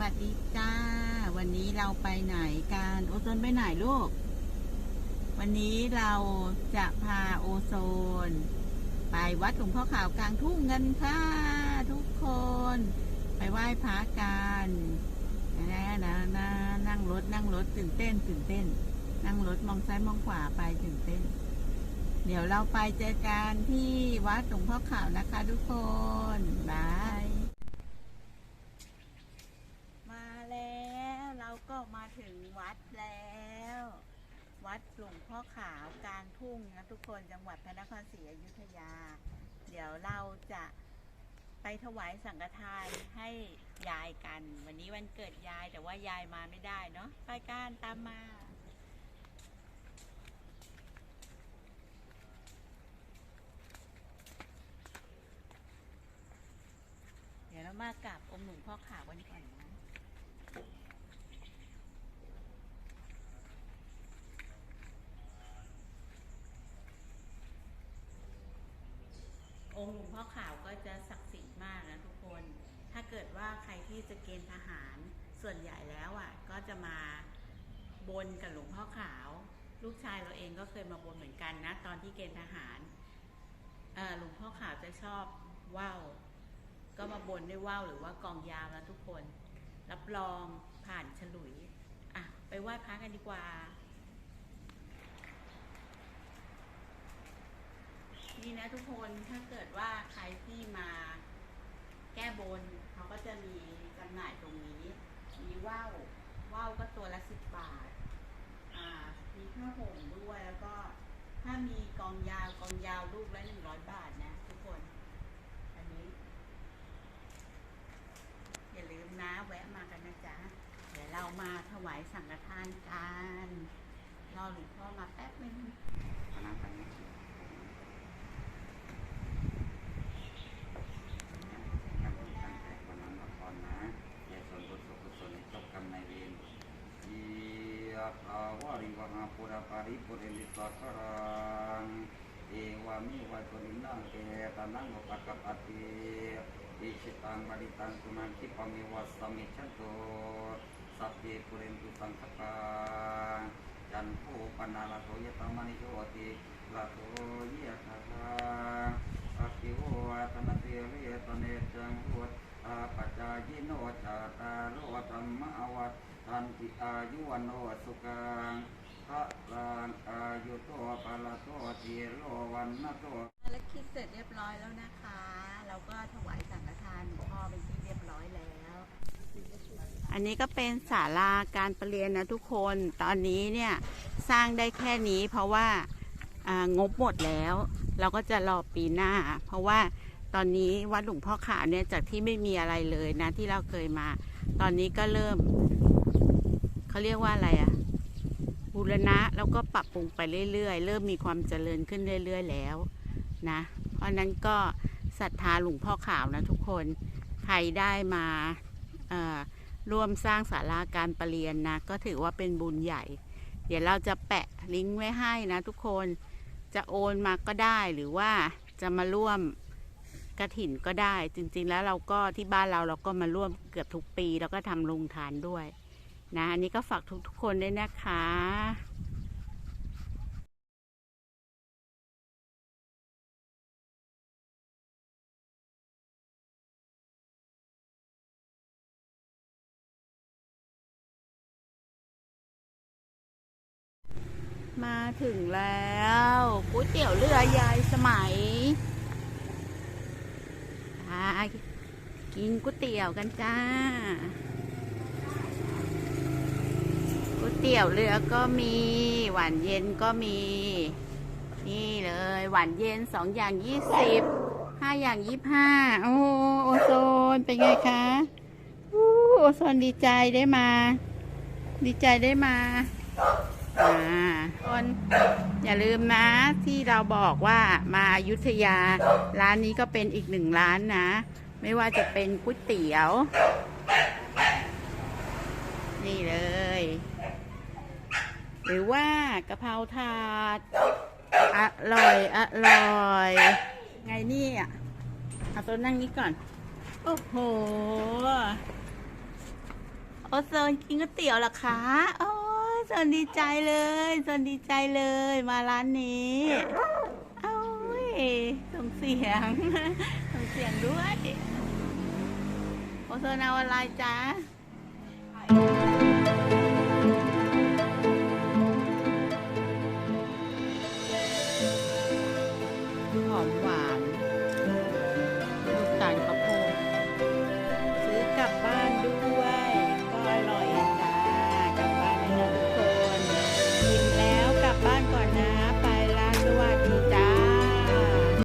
วัสดีจ้า วันนี้เราไปไหนกันโอโซนไปไหนลูก วันนี้เราจะพาโอโซน ไปวัดหลวงพ่อขาวกลางทุ่งกันค่ะทุกคน ไปไหว้พระกันนะนะนะนั่งรถนั่งรถตื่นเต้นตื่นเต้น นั่งรถมองซ้ายมองขวาไปตื่นเต้น เดี๋ยวเราไปเจอกันที่วัดหลวงพ่อขาวนะคะทุกคนบาย มาแล้วเราก็ มาถึงวัดแล้ว วัดหลวงพ่อขาวกลางทุ่งนะทุกคนจังหวัดพระนครศรีอยุธยา เดี๋ยวเราจะไปถวายสังฆทานให้ยายกัน วันนี้วันเกิดยายแต่ว่ายายมาไม่ได้เนาะไปกันตามมาเดี๋ยวเรามากราบองค์หลวงพ่อขาวกันก่อนนะ องค์หลวง พ่อขาวก็จะศักดิ์สิทธิ์มากนะทุกคน ถ้าเกิดว่าใครที่จะเกณฑ์ทหารส่วนใหญ่แล้วอะ ก็จะมาบนกับหลวงพ่อขาว ลูกชายเราเองก็เคยมาบนเหมือนกันนะ ตอนที่เกณฑ์ทหารหลวงพ่อขาวจะชอบว่าวก็มาบนด้วยว่าวหรือว่ากองยาวแล้วทุกคน รับรองผ่านฉลุย อะ ไปไหว้พระกันดีกว่า นี่นะทุกคนถ้าเกิดว่าใครที่มาแก้บนเขาก็จะมีจำหน่ายตรงนี้ มีว่าวว่าวก็ตัวละสิบบาท อ่า มีผ้าห่มด้วยแล้วก็ถ้ามีกองยาวกองยาวลูกละหนึ่งร้อยบาทนะทุกคน อันนี้ อย่าลืมนะแวะมากันนะจ๊ะ เดี๋ยวเรามาถวายสังฆทานกันรอหลวงพ่อมาแป๊บนึง คณะกันนี้ตั้งใจวันนั้นละครนะอย่าส่วนบุญส่วนกุศลให้เจ้ากรรมนายเวร ตถาวาริวหาปุราปาริปุเรนิสักการังเอวามิวัตุลินังเอตานังอุปกปปติอิชิตังบริตังตุนันทิปมิวัสสมิชันโตสัพเพปุเรนตุสังคตังจันโทปนาลโทยตามณิโยติลาโทเยธาทาอภิโหตนเตเรตเนจังหุตอาปัจจายิโนจาตารโรธรรมอวัตทันติอายุวันโน สุขังพระลานอายุโตปาลโตติโรวันนโตภารกิจเสร็จเรียบร้อยแล้วนะคะ เราก็ถวายสังฆทานหลวงพ่อเป็นที่เรียบร้อยแล้ว อันนี้ก็เป็นศาลาการประเรียนนะทุกคน ตอนนี้เนี่ยสร้างได้แค่นี้เพราะว่าอ่างบหมดแล้ว เราก็จะรอปีหน้า เพราะว่าตอนนี้วัดหลวงพ่อขาวเนี่ยจากที่ไม่มีอะไรเลยนะที่เราเคยมา ตอนนี้ก็เริ่มเขาเรียกว่าอะไรอะ บูรณะแล้วก็ปรับปรุงไปเรื่อยๆ เริ่มมีความเจริญขึ้นเรื่อย ๆ แล้วนะ เพราะนั้นก็ศรัทธาหลวงพ่อขาวนะทุกคน ใครได้มาร่วมสร้างศาลาการประเรียนนะ ก็ถือว่าเป็นบุญใหญ่ เดี๋ยวเราจะแปะลิงก์ไว้ให้นะทุกคน จะโอนมาก็ได้หรือว่าจะมาร่วมกระถินก็ได้ จริงๆแล้วเราก็ที่บ้านเราเราก็มาร่วมเกือบทุกปี แล้วก็ทำโรงทานด้วย นะอันนี้ก็ฝากทุกๆคนด้วยนะคะมาถึงแล้วก๋วยเตี๋ยวเรือยายสมัยกินก๋วยเตี๋ยวกันจ้า ก๋วยเตี๋ยวเรือก็มี หวานเย็นก็มี นี่เลย หวานเย็นสองอย่างยี่สิบห้าอย่างยี่ห้าโอ้โอโซนเป็นไงคะอู้โอโซนดีใจได้มา ดีใจได้มาอ่าคนอย่าลืมนะที่เราบอกว่ามาอยุธยา ร้านนี้ก็เป็นอีกหนึ่งร้านนะ ไม่ว่าจะเป็นก๋วยเตี๋ยว นี่เลย หรือว่ากะเพราถาดอร่อยอร่อย ไงนี่อะเอาตัวนั่งนี้ก่อน โอ้โหโอโซนกินก๋วยเตี๋ยวหรอคะโอ้ยโซนดีใจเลยโซนดีใจเลยมาร้านนี้เอ้ยส่งเสียงส่งเสียงด้วยโอโซนเอาอะไรจ๊ะ